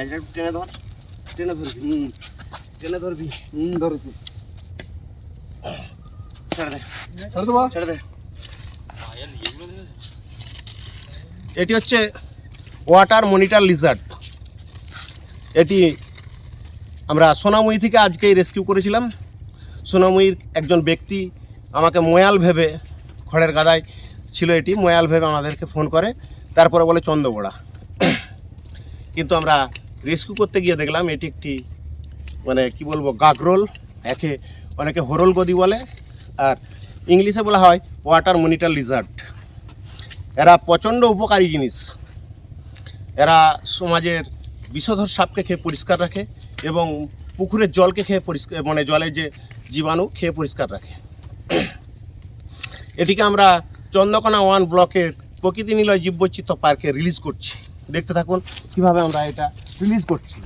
একটু টেনে ধর টেনে ধরবি হুম টেনে ধরবি হুম ধরেছি। ছেড়ে দে ছেড়ে দেবো? ছেড়ে দে। এটি হচ্ছে ওয়াটার মনিটার লিজার্ড এটি আমরা সোনাময়ী থেকে আজকেই রেস্কিউ করেছিলাম। সোনাময়ীর একজন ব্যক্তি আমাকে ময়াল ভেবে খড়ের গাদায় ছিল এটি ময়াল ভেবে আমাদেরকে ফোন করে তারপরে বলে চন্দ্রবড়া। কিন্তু আমরা রেস্কিউ করতে গিয়ে দেখলাম এটি একটি মানে কি বলব, গাগরোল, একে অনেকে হরল গদি বলে, আর ইংলিশে বলা হয় ওয়াটার মনিটার লিজার্ড। এরা প্রচণ্ড উপকারী জিনিস। এরা সমাজের বিষধর সাপকে খেয়ে পরিষ্কার রাখে এবং পুকুরের জলকে খেয়ে পরিষ্কার মানে জলের যে জীবাণু খেয়ে পরিষ্কার রাখে। এটিকে আমরা চন্দ্রকোনা ওয়ান ব্লকের প্রকৃতি নিলয় জীববৈচিত্র্য পার্কে রিলিজ করছি। দেখতে থাকুন কীভাবে আমরা এটা রিলিজ করছি।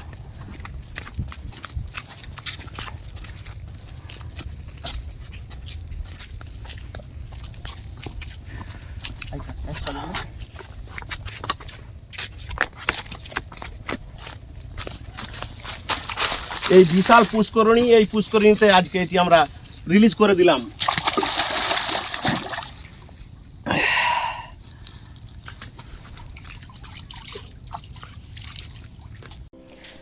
এই বিশাল পুষ্করণী, এই পুষ্করণীতে আজকে এটি আমরা রিলিজ করে দিলাম।